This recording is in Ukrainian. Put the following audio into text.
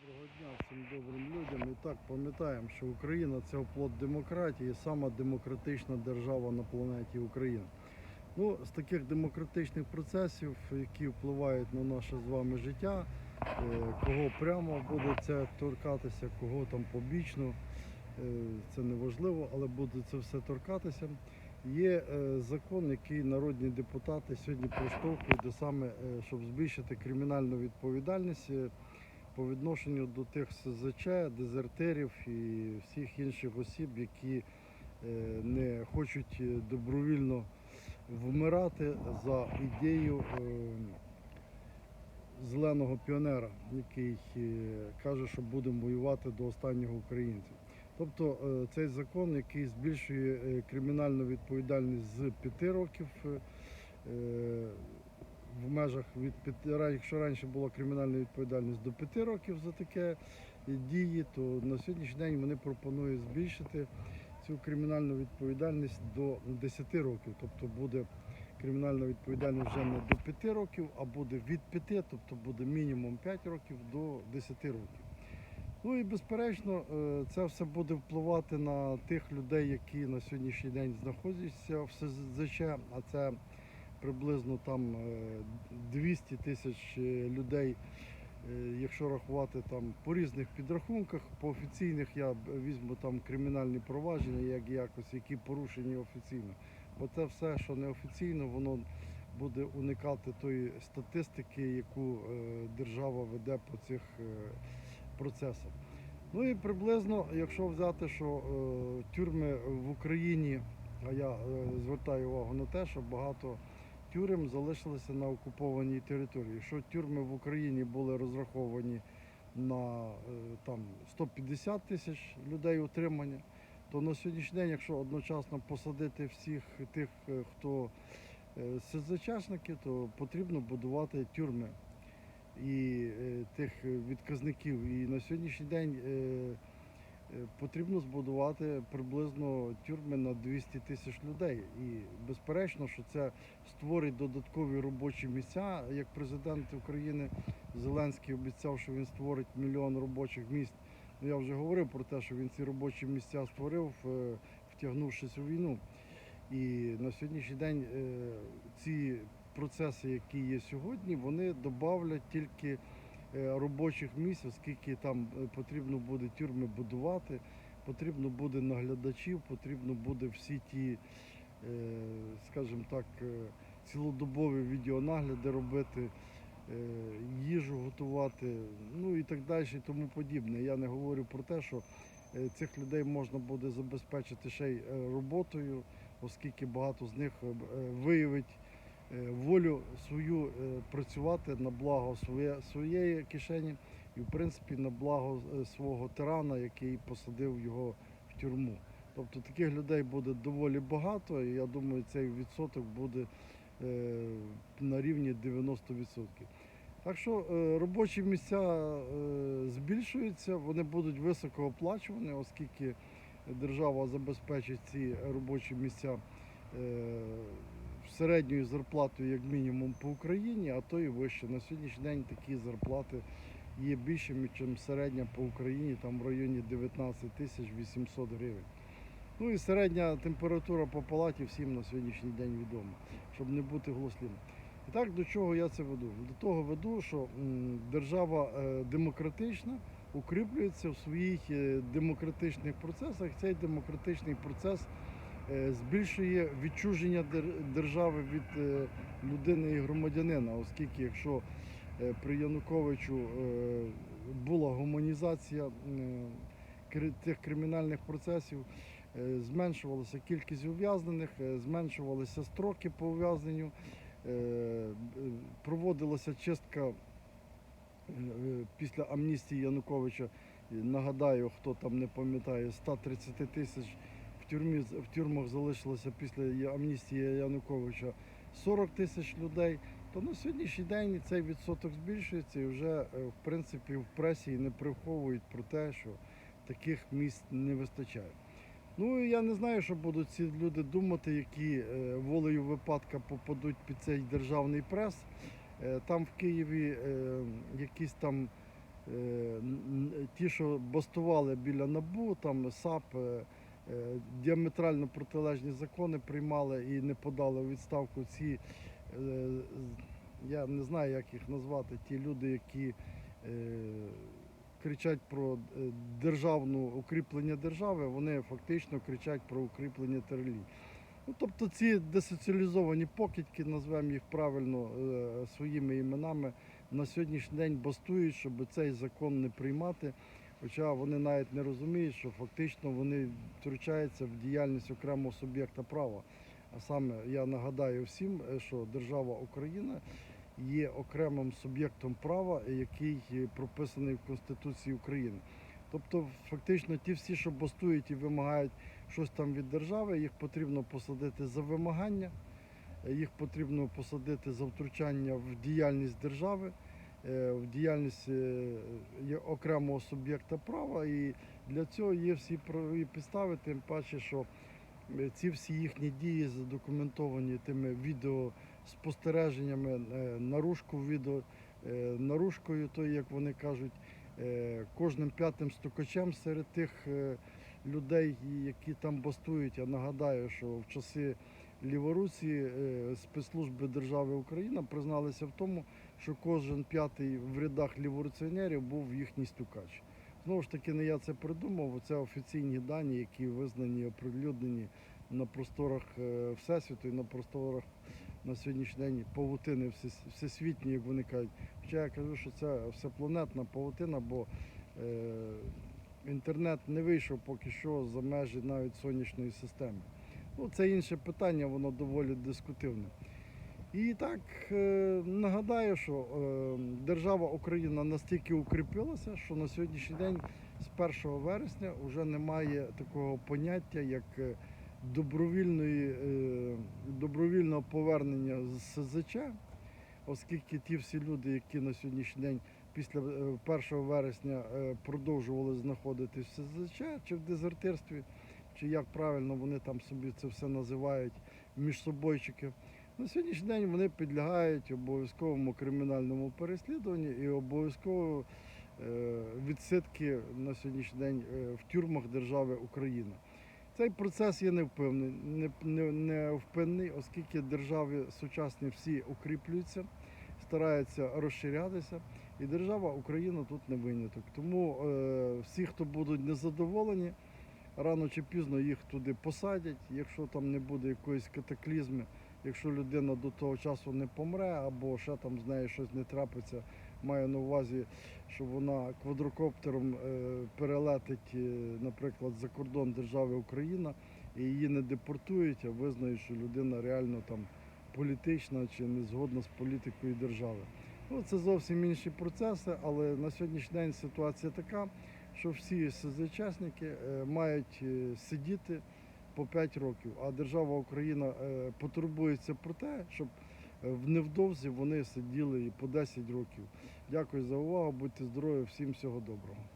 Доброго дня всім добрим людям. І так пам'ятаємо, що Україна це оплот демократії, сама демократична держава на планеті Україна. Ну, з таких демократичних процесів, які впливають на наше з вами життя, е, кого прямо буде це торкатися, кого там побічно, е, це не важливо, але буде це все торкатися. Є е, закон, який народні депутати сьогодні проштовхують, де саме, щоб збільшити кримінальну відповідальність. По відношенню до тих СЗЧ, дезертерів і всіх інших осіб, які е, не хочуть е, добровільно вмирати за ідею е, зеленого піонера, який каже, що будемо воювати до останнього українця. Тобто цей закон, який збільшує кримінальну відповідальність з 5 років в межах від 5, якщо раніше була кримінальна відповідальність до 5 років за таке дії, то на сьогоднішній день вони пропонують збільшити цю кримінальну відповідальність до 10 років. Тобто буде кримінальна відповідальність вже не до 5 років, а буде від 5, тобто буде мінімум 5 років до 10 років. Ну і безперечно, е, це все буде впливати на тих людей, які на сьогоднішній день знаходяться в СЗЧ, а це приблизно там е, 200 тисяч е, людей, е, якщо рахувати там по різних підрахунках, по офіційних я візьму там кримінальні провадження, як якось, які порушені офіційно. Бо це все, що неофіційно, воно буде уникати тої статистики, яку е, держава веде по цих е, процесах. Ну і приблизно, якщо взяти, що е, тюрми в Україні, а я е, звертаю увагу на те, що багато тюрем залишилися на окупованій території. Якщо тюрми в Україні були розраховані на е, там 150 тисяч людей утримання, то на сьогоднішній день, якщо одночасно посадити всіх тих, е, хто е, СЗЧшники, то потрібно будувати тюрми і тих відказників. І на сьогоднішній день потрібно збудувати приблизно тюрми на 200 тисяч людей. І безперечно, що це створить додаткові робочі місця. Як президент України Зеленський обіцяв, що він створить мільйон робочих місць. Ну, я вже говорив про те, що він ці робочі місця створив, е, втягнувшись у війну. І на сьогоднішній день е, ці процеси, які є сьогодні, вони додавлять тільки е, робочих місць, оскільки там е, потрібно буде тюрми будувати, потрібно буде наглядачів, потрібно буде всі ті, е, скажімо так, е, цілодобові відеонагляди робити, е, їжу готувати, ну і так далі, і тому подібне. Я не говорю про те, що е, цих людей можна буде забезпечити ще й е, роботою, оскільки багато з них е, е, виявить е, волю свою е, працювати на благо своє, своєї кишені і, в принципі, на благо е, свого тирана, який посадив його в тюрму. Тобто таких людей буде доволі багато, і я думаю, цей відсоток буде е, на рівні 90%. Так що е, робочі місця е, збільшуються, вони будуть високооплачувані, оскільки держава забезпечить ці робочі місця е, середньою зарплатою, як мінімум, по Україні, а то і вище. На сьогоднішній день такі зарплати є більшими, ніж середня по Україні, там в районі 19 тисяч 800 гривень. Ну і середня температура по палаті всім на сьогоднішній день відома, щоб не бути голослівним. І так до чого я це веду? До того веду, що держава е, демократична укріплюється в своїх е, демократичних процесах. Цей демократичний процес збільшує відчуження дер- держави від е, людини і громадянина, оскільки якщо е, при Януковичу е, була гуманізація е, тих кримінальних процесів, е, зменшувалася кількість ув'язнених, е, зменшувалися строки по ув'язненню, е, е, проводилася чистка е, після амністії Януковича. Нагадаю, хто там не пам'ятає, 130 тисяч в тюрмі в тюрмах залишилося після амністії Януковича 40 тисяч людей. То на сьогоднішній день цей відсоток збільшується і вже е, в принципі в пресі не приховують про те, що таких місць не вистачає. Ну я не знаю, що будуть ці люди думати, які е, волею випадка попадуть під цей державний прес. Е, Там в Києві якісь там ті, що бастували біля НАБУ, там САП, діаметрально протилежні закони приймали і не подали у відставку ці, е, я не знаю, як їх назвати, ті люди, які е, кричать про е, державну укріплення держави, вони фактично кричать про укріплення ТРЛІ. Ну, тобто ці десоціалізовані покидьки, назвемо їх правильно е, своїми іменами, на сьогоднішній день бастують, щоб цей закон не приймати. Хоча вони навіть не розуміють, що фактично вони втручаються в діяльність окремого суб'єкта права. А саме я нагадаю всім, е, що держава Україна є окремим суб'єктом права, який прописаний в Конституції України. Тобто, фактично, ті всі, що бастують і вимагають щось там від держави, їх потрібно посадити за вимагання, е, їх потрібно посадити за втручання в діяльність держави, в діяльність е, окремого суб'єкта права. І для цього є всі правові підстави, тим паче, що е, ці всі їхні дії задокументовані тими відеоспостереженнями, е, наружку відео, е, наружкою, то як вони кажуть, е, кожним п'ятим стукачем серед тих е, людей, які там бастують. Я нагадаю, що в часи ліворуці е, спецслужби держави Україна призналися в тому, що кожен п'ятий в рядах ліворуціонерів був їхній стукач. Знову ж таки, не я це придумав. Це офіційні дані, які визнані і оприлюднені на просторах е, Всесвіту і на просторах на сьогоднішній день павутини всес- всесвітні, як вони кажуть. Хоча я кажу, що це всепланетна павутина, бо е, інтернет не вийшов поки що за межі навіть сонячної системи. Ну, це інше питання, воно доволі дискутивне. І так е, нагадаю, що е, держава Україна настільки укріпилася, що на сьогоднішній день з 1 вересня вже немає такого поняття, як е, добровільної, добровільного повернення з СЗЧ, оскільки ті всі люди, які на сьогоднішній день після е, 1 вересня продовжували знаходитись в СЗЧ чи в дезертирстві, чи як правильно вони там собі це все називають між собойчики. На сьогоднішній день вони підлягають обов'язковому кримінальному переслідуванню і обов'язково е, відсидки на сьогоднішній день е, в тюрмах держави Україна. Цей процес є невпевний, не, оскільки держави сучасні всі укріплюються, стараються розширятися, і держава Україна тут не виняток. Тому е, всі, хто будуть незадоволені, рано чи пізно їх туди посадять, якщо там не буде якоїсь катаклізми, якщо людина до того часу не помре або ще там з нею щось не трапиться, маю на увазі, що вона квадрокоптером е, перелетить, е, наприклад, за кордон держави Україна і її не депортують, а визнають, що людина реально там політична чи не згодна з політикою держави. Ну, це зовсім інші процеси, але на сьогоднішній день ситуація така, що всі СЗЧасники е, мають сидіти по 5 років, а держава Україна е, потурбується про те, щоб е, невдовзі вони сиділи і по 10 років. Дякую за увагу, будьте здорові, всім всього доброго.